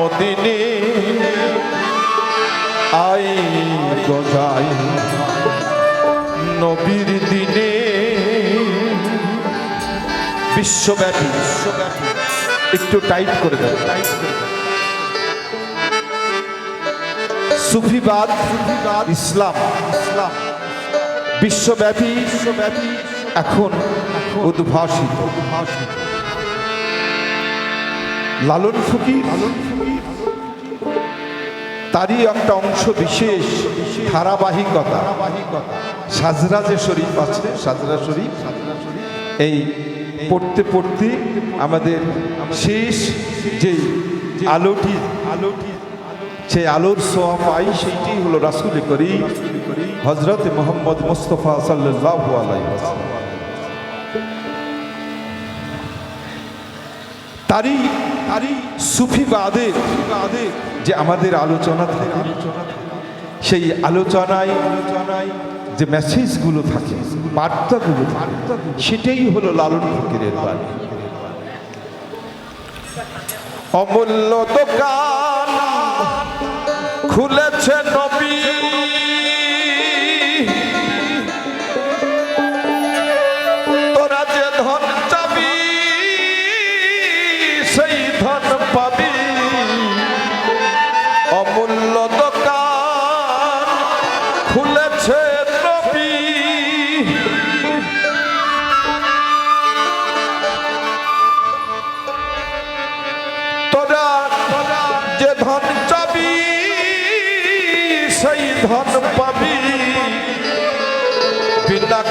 মদিনে I গজাই নবীর দিনে। বিশ্বব্যাপী বিশ্বব্যাপী। একটু টাইট করে দেন। সুফিবাদ সুফিবাদ, ইসলাম। ইসলাম বিশ্বব্যাপী বিশ্বব্যাপী। এখন উদ্ভাসিত উদ্ভাসিত। লালন ফকির তারই একটা অংশ বিশেষ ধারাবাহিকতা। সাজরা যে শরীফ আছে, সাজরা শরীফ। এই পড়তে পড়তে আমাদের শেষ যে আলোটি আলোটি সেই আলোর সোয়া পাই সেইটি হলো রাসুল করি হজরত মোহাম্মদ মুস্তফা সাল্লাহ আলাই তারই তারই সুফিবাদের যে আমাদের আলোচনা থাকে, সেই আলোচনায় আলোচনায় যে মেসেজগুলো থাকে, বার্তাগুলো সেটাই হলো লালন ফকিরের বাণী। অমূল্য দোকান খুলেছে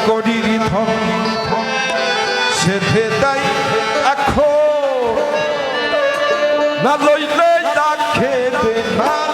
বিনা ধন সেধে তাই এখন। না লইলে তা খেতে না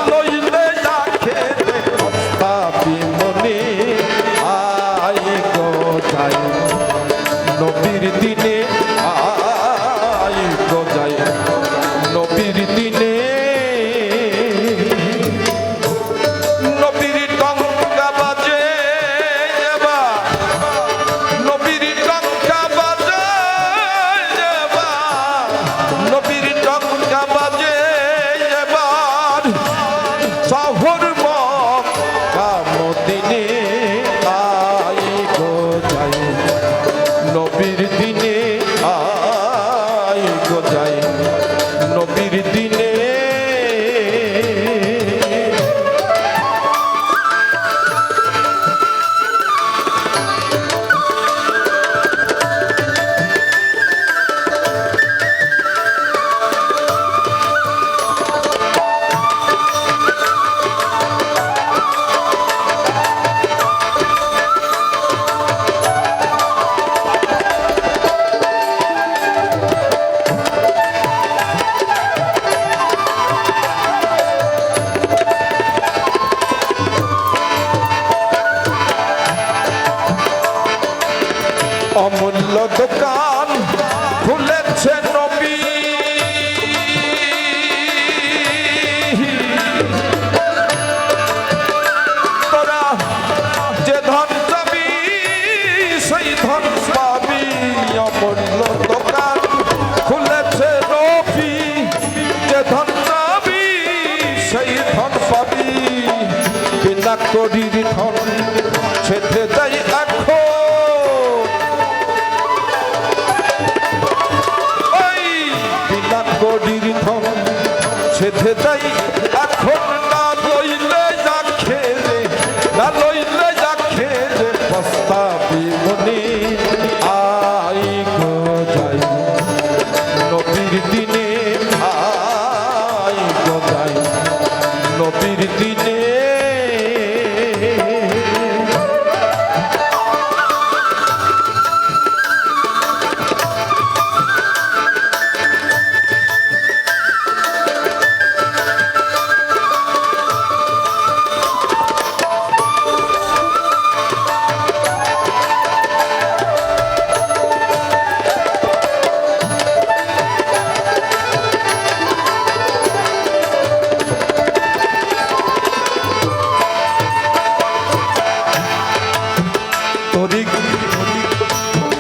সেধে দেয়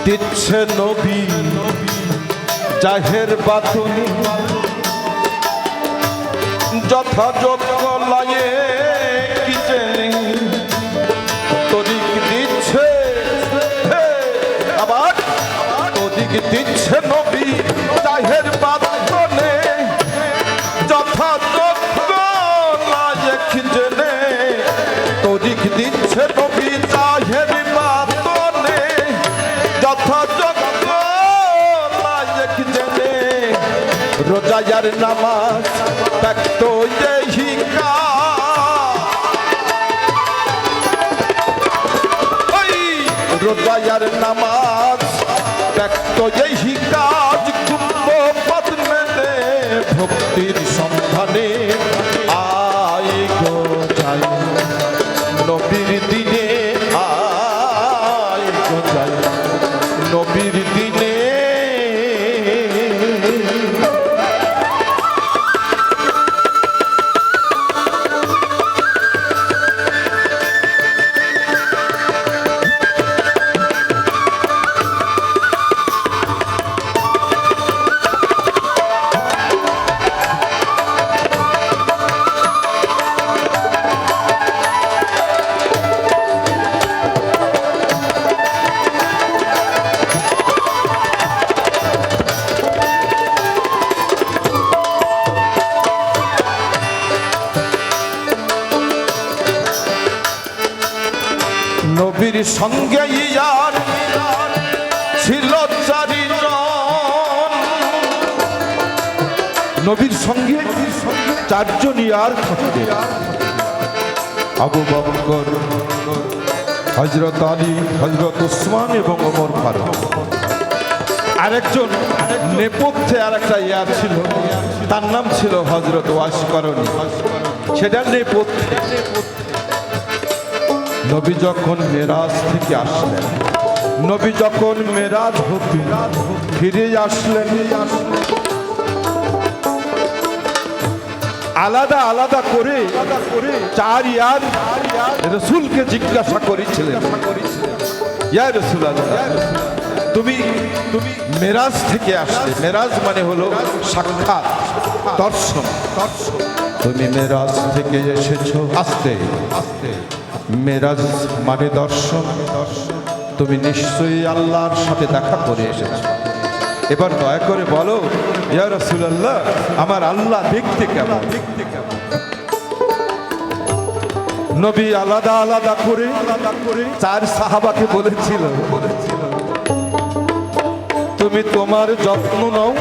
দিচ্ছে নবী জাহের বাতুনি যথাযোগ্য লাগে তদিক দিচ্ছে আবার দিচ্ছে নবী। রোজায়ার নামাজ ব্যক্ত হিকা। রোজায়ার নামাজ দেখতো এই কাজ কুম্ভ পদ্মে ভক্তির সন্ধানে নবীর সঙ্গে ইয়ার ছিল চারিজন। নবীর সঙ্গে চারজন ইয়ার থাকতেন। আবু বকর হজরত আলী হজরত উসমান এবং ওমর ফারুক। আরেকজন নেপথ্যে আরেকটা ইয়ার ছিল, তার নাম ছিল হজরত ওয়াসকরণী সেটা নেপথ্যে। নবী যখন মেরাজ থেকে আসলেন, নবী যখন মেরাজ হতে ফিরে আসলেন, আলাদা আলাদা করে চার ইয়ার রসুলকে জিজ্ঞাসা করেছিলেন, ইয়া রসুল তুমি তুমি মেরাজ থেকে আসলে, মেরাজ মানে হলো সাক্ষাৎ, দর্শন। দর্শন তুমি মেরাজ থেকে এসেছ আসতে আসতে মেরাজ মানে দর্শন। তুমি নিশ্চয়ই আল্লাহর সাথে দেখা করে এসেছ। এবার দয়া করে বলো, ইয়া রাসূলুল্লাহ, আমার আল্লাহ দেখতে কেমন? দেখতে কেমন নবী আলাদা আলাদা করে আলাদা করে চার সাহাবাকে বলেছিল, তুমি তোমার যত্ন নাও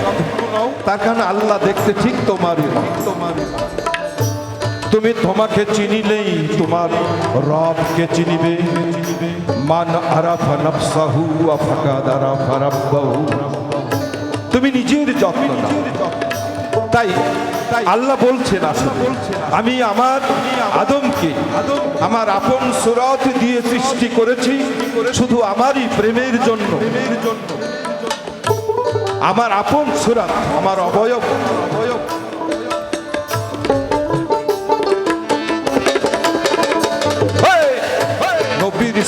নাও তার কারণ আল্লাহ দেখতে ঠিক তোমারই তোমারই। তুমি তোমাকে চিনিলেই তোমার রবকে চিনিবে। মান আরাফা নফসাহু আফাকাদ আরাফা রাব্বাহু। তুমি নিজের যত্ন নাও। তাই তাই আল্লাহ বলছেন আসলে, আমি আমার আদমকে, আমার আপন সুরত দিয়ে সৃষ্টি করেছি, শুধু আমারই প্রেমের জন্য। প্রেমের জন্য আমার আপন সুরাত, আমার অবয়ব অবয়ব।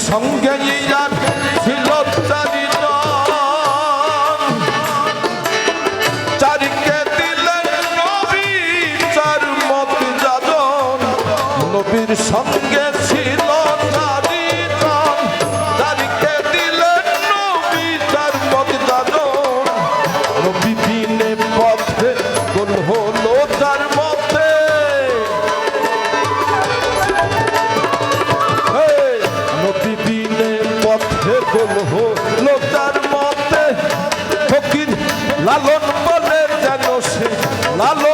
সঙ্গে সঙ্গে ছিল চারিজন দিলেন নবী চার মত যাজন। নবী পথে কোন হলো সে লালন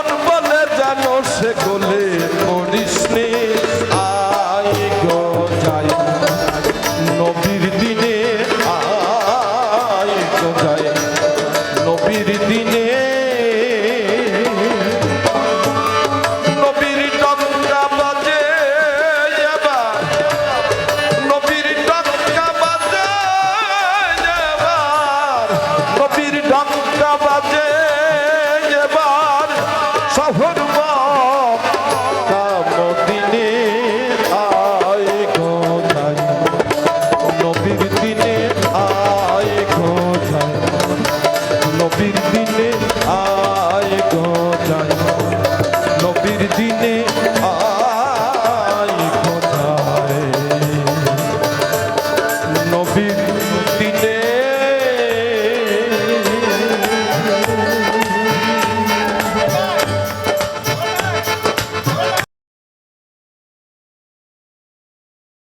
ne